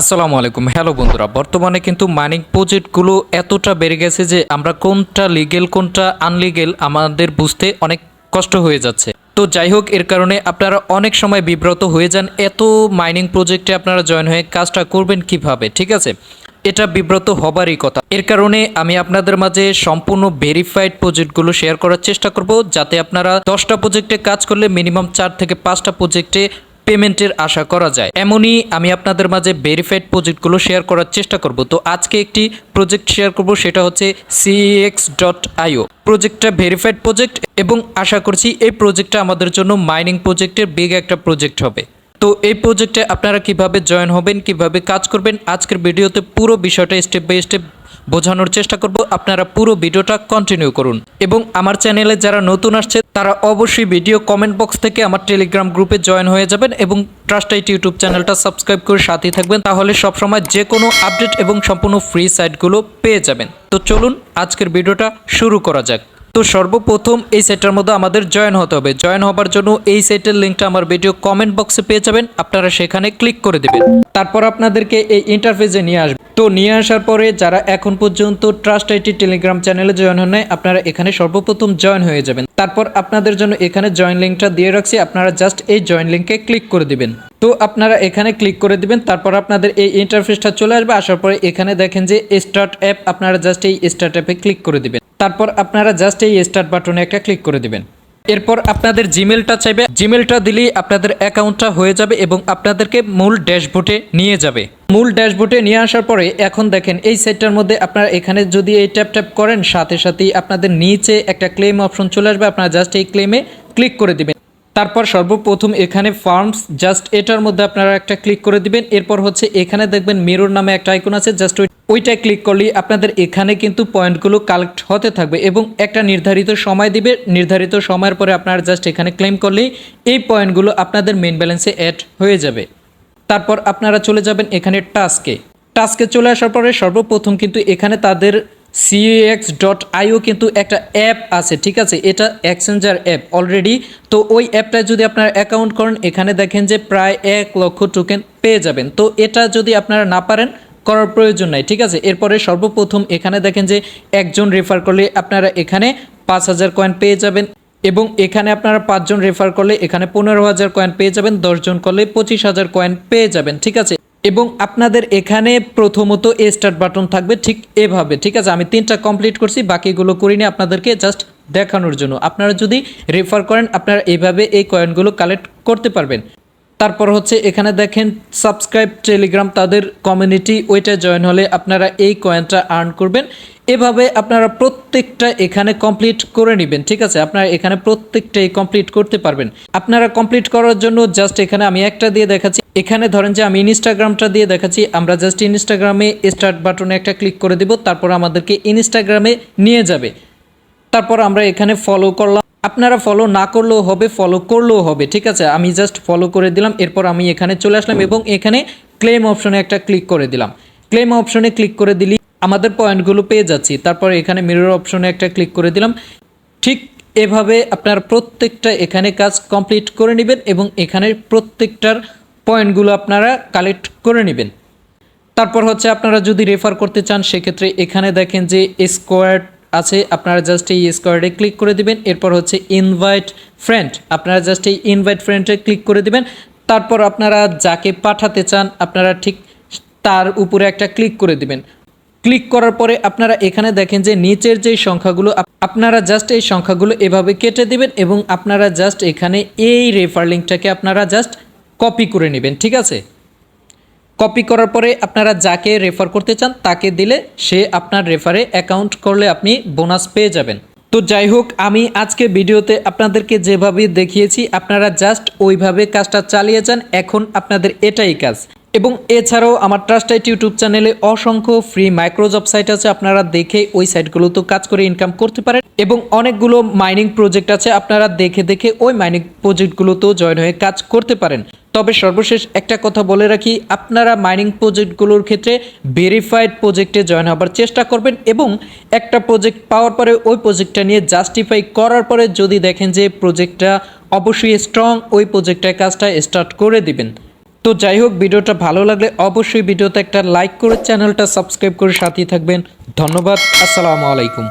আসসালামু আলাইকুম। হ্যালো বন্ধুরা, বর্তমানে কিন্তু মাইনিং প্রজেক্টগুলো এতটা বেড়ে গেছে যে আমরা কোনটা লিগেল কোনটা আনলিগেল আমাদের বুঝতে অনেক কষ্ট হয়ে যাচ্ছে। তো যাই হোক, এর কারণে আপনারা অনেক সময় বিব্রত হয়ে যান এত মাইনিং প্রজেক্টে আপনারা জয়েন হয়ে কাজটা করবেন কীভাবে, ঠিক আছে? এটা বিব্রত হবারই কথা। এর কারণে আমি আপনাদের মাঝে সম্পূর্ণ ভেরিফাইড প্রজেক্টগুলো শেয়ার করার চেষ্টা করব, যাতে আপনারা দশটা প্রজেক্টে কাজ করলে মিনিমাম চার থেকে পাঁচটা প্রজেক্টে পেমেন্টের আশা করা যায়। এমনই আমি আপনাদের মাঝে ভেরিফাইড প্রজেক্টগুলো শেয়ার করার চেষ্টা করব। তো আজকে একটি প্রজেক্ট শেয়ার করব, সেটা হচ্ছে সিএক্স ডট আইও প্রজেক্টটা ভেরিফাইড প্রজেক্ট এবং আশা করছি এই প্রজেক্টটা আমাদের জন্য মাইনিং প্রজেক্টের বিগ একটা প্রজেক্ট হবে। তো এই প্রজেক্টে আপনারা কীভাবে জয়েন হবেন, কীভাবে কাজ করবেন, আজকের ভিডিওতে পুরো বিষয়টা স্টেপ বাই স্টেপ বোঝানোর চেষ্টা করব। আপনারা পুরো ভিডিওটা কন্টিনিউ করুন। এবং আমার চ্যানেলে যারা নতুন আসছে তারা অবশ্যই ভিডিও কমেন্ট বক্স থেকে আমার টেলিগ্রাম গ্রুপে জয়েন হয়ে যাবেন এবং ট্রাস্টাইট ইউটিউব চ্যানেলটা সাবস্ক্রাইব করে সাথেই থাকবেন। তাহলে সবসময় যে কোনো আপডেট এবং সম্পূর্ণ ফ্রি সাইটগুলো পেয়ে যাবেন। তো চলুন, আজকের ভিডিওটা শুরু করা যাক। তো সর্বপ্রথম এই সাইটটার মধ্যে আমাদের জয়েন হতে হবে। জয়েন হবার জন্য এই সাইটের লিঙ্কটা আমার ভিডিও কমেন্ট বক্সে পেয়ে যাবেন। আপনারা সেখানে ক্লিক করে দেবেন। তারপর আপনাদেরকে এই ইন্টারফেসে নিয়ে আসবে। তো নিয়ে আসার পরে যারা এখন পর্যন্ত ট্রাস্ট আইটি টেলিগ্রাম চ্যানেলে জয়েন হন নাই, আপনারা এখানে সর্বপ্রথম জয়েন হয়ে যাবেন। তারপর আপনাদের জন্য এখানে জয়েন লিঙ্কটা দিয়ে রাখছি। আপনারা জাস্ট এই জয়েন লিঙ্কে ক্লিক করে দিবেন। তো আপনারা এখানে ক্লিক করে দিবেন। তারপর আপনাদের এই ইন্টারফেসটা চলে আসবে। আসার পরে এখানে দেখেন যে স্টার্ট অ্যাপ আপনারা জাস্ট এই স্টার্ট অ্যাপে ক্লিক করে দিবেন। তারপর আপনারা জাস্ট এই স্টার্ট বাটনে একটা ক্লিক করে দিবেন। এরপর আপনাদের জিমেলটা চাইবে। জিমেলটা দিলেই আপনাদের অ্যাকাউন্টটা হয়ে যাবে এবং আপনাদেরকে মূল ড্যাশবোর্ডে নিয়ে যাবে। মূল ড্যাশবোর্ডে নিয়ে আসার পরে এখন দেখেন এই সেটটার মধ্যে আপনারা এখানে যদি এই ট্যাপ ট্যাপ করেন, সাথে সাথেই আপনাদের নিচে একটা ক্লেম অপশন চলে আসবে। আপনারা জাস্ট এই ক্লেমে ক্লিক করে দিবেন। তারপর সর্বপ্রথম এখানে ফার্মস জাস্ট এটার মধ্যে আপনারা একটা ক্লিক করে দিবেন। এরপর হচ্ছে এখানে দেখবেন মিরর নামে একটা আইকন আছে জাস্ট ওইটায় ক্লিক করলেই আপনাদের এখানে কিন্তু পয়েন্টগুলো কালেক্ট হতে থাকবে এবং একটা নির্ধারিত সময় দিবে। নির্ধারিত সময়ের পরে আপনারা জাস্ট এখানে ক্লেম করলেই এই পয়েন্টগুলো আপনাদের মেন ব্যালেন্সে অ্যাড হয়ে যাবে। তারপর আপনারা চলে যাবেন এখানে টাস্কে টাস্কে চলে আসার পরে সর্বপ্রথম কিন্তু এখানে তাদের সিএক্স ডট আইও কিন্তু একটা অ্যাপ আছে, ঠিক আছে? এটা এক্সচেঞ্জার অ্যাপ অলরেডি তো ওই অ্যাপটায় যদি আপনারা অ্যাকাউন্ট করেন, এখানে দেখেন যে প্রায় এক লক্ষ টোকেন পেয়ে যাবেন। তো এটা যদি আপনারা না পারেন, করার প্রয়োজন নাই, ঠিক আছে? এরপরে সর্বপ্রথম এখানে দেখেন যে একজন রেফার করলে আপনারা এখানে পাঁচ হাজার কয়েন পেয়ে যাবেন এবং এখানে আপনারা পাঁচজন রেফার করলে এখানে পনেরো হাজার কয়েন পেয়ে যাবেন, দশজন করলে পঁচিশ হাজার কয়েন পেয়ে যাবেন, ঠিক আছে? এবং আপনাদের এখানে প্রথমত এ স্টার্ট বাটন থাকবে ঠিক এভাবে, ঠিক আছে? আমি তিনটা কমপ্লিট করছি, বাকিগুলো করিনি আপনাদেরকে জাস্ট দেখানোর জন্য। আপনারা যদি রেফার করেন, আপনারা এভাবে এই কয়েনগুলো কালেক্ট করতে পারবেন। তারপর হচ্ছে এখানে দেখেন সাবস্ক্রাইব টেলিগ্রাম তাদের কমিউনিটি ওইটা জয়েন হলে আপনারা এই কয়েনটা আর্ন করবেন। এভাবে আপনারা প্রত্যেকটা এখানে কমপ্লিট করে নেবেন, ঠিক আছে? আপনারা এখানে প্রত্যেকটাই কমপ্লিট করতে পারবেন। আপনারা কমপ্লিট করার জন্য জাস্ট এখানে আমি একটা দিয়ে দেখাচ্ছি। এখানে ধরেন যে আমি ইনস্টাগ্রামটা দিয়ে দেখাচ্ছি। আমরা জাস্ট ইনস্টাগ্রামে স্টার্ট বাটনে একটা ক্লিক করে দিব, তারপর আমাদেরকে ইনস্টাগ্রামে নিয়ে যাবে। তারপর আমরা এখানে ফলো করলাম। আপনারা ফলো না করলেও হবে ফলো করলেও হবে, ঠিক আছে? আমি জাস্ট ফলো করে দিলাম, এরপর আমি এখানে চলে আসলাম এবং এখানে ক্লেম অপশনে একটা ক্লিক করে দিলাম। ক্লেম অপশনে ক্লিক করে দিলি আমাদের পয়েন্টগুলো পেয়ে যাচ্ছি। তারপর এখানে মিরর অপশনে একটা ক্লিক করে দিলাম। ঠিক এভাবে আপনার প্রত্যেকটা এখানে কাজ কমপ্লিট করে নেবেন এবং এখানে প্রত্যেকটার পয়েন্টগুলো আপনারা কালেক্ট করে নেবেন। তারপর হচ্ছে আপনারা যদি রেফার করতে চান, সেক্ষেত্রে এখানে দেখেন যে স্কোয়াড আছে। আপনারা জাস্ট এই স্কোয়াডে ক্লিক করে দিবেন। এরপর হচ্ছে ইনভাইট ফ্রেন্ড আপনারা জাস্ট এই ইনভাইট ফ্রেন্ডে ক্লিক করে দিবেন। তারপর আপনারা যাকে পাঠাতে চান, আপনারা ঠিক তার উপরে একটা ক্লিক করে দিবেন। ক্লিক করার পরে আপনারা এখানে দেখেন যে নিচের যে সংখ্যাগুলো, আপ- আপনারা জাস্ট এই সংখ্যাগুলো এভাবে কেটে দিবেন এবং আপনারা জাস্ট এখানে এই রেফার লিঙ্কটাকে আপনারা জাস্ট কপি করে নেবেন, ঠিক আছে? কপি করার পরে আপনারা যাকে রেফার করতে চান তাকে দিলে সে আপনার রেফারে অ্যাকাউন্ট করলে আপনি বোনাস পেয়ে যাবেন। তো যাই হোক, আমি আজকে ভিডিওতে আপনাদেরকে যেভাবে দেখিয়েছি, আপনারা জাস্ট ওইভাবে কাজটা চালিয়ে যান, এখন আপনাদের এটাই কাজ। এবং এছাড়াও আমার ট্রাস্টাইট ইউটিউব চ্যানেলে অসংখ্য ফ্রি মাইক্রোজব সাইট আছে, আপনারা দেখে ওই সাইটগুলোতে কাজ করে ইনকাম করতে পারেন। এবং অনেকগুলো মাইনিং প্রজেক্ট আছে, আপনারা দেখে দেখে ওই মাইনিং প্রজেক্টগুলোতেও জয়েন হয়ে কাজ করতে পারেন। তবে সর্বশেষ একটা কথা বলে রাখি, আপনারা মাইনিং প্রজেক্টগুলোর ক্ষেত্রে ভেরিফাইড প্রজেক্টে জয়েন হবার চেষ্টা করবেন এবং একটা প্রজেক্ট পাওয়ার পরে ওই প্রজেক্টটা নিয়ে জাস্টিফাই করার পরে যদি দেখেন যে প্রজেক্টটা অবশ্যই স্ট্রং ওই প্রজেক্টের কাজটা স্টার্ট করে দিবেন। তো যাই হোক, ভিডিওটা ভালো লাগলে অবশ্যই ভিডিওতে একটা লাইক করে চ্যানেলটা সাবস্ক্রাইব করে সাথেই থাকবেন। ধন্যবাদ, আসসালামু আলাইকুম।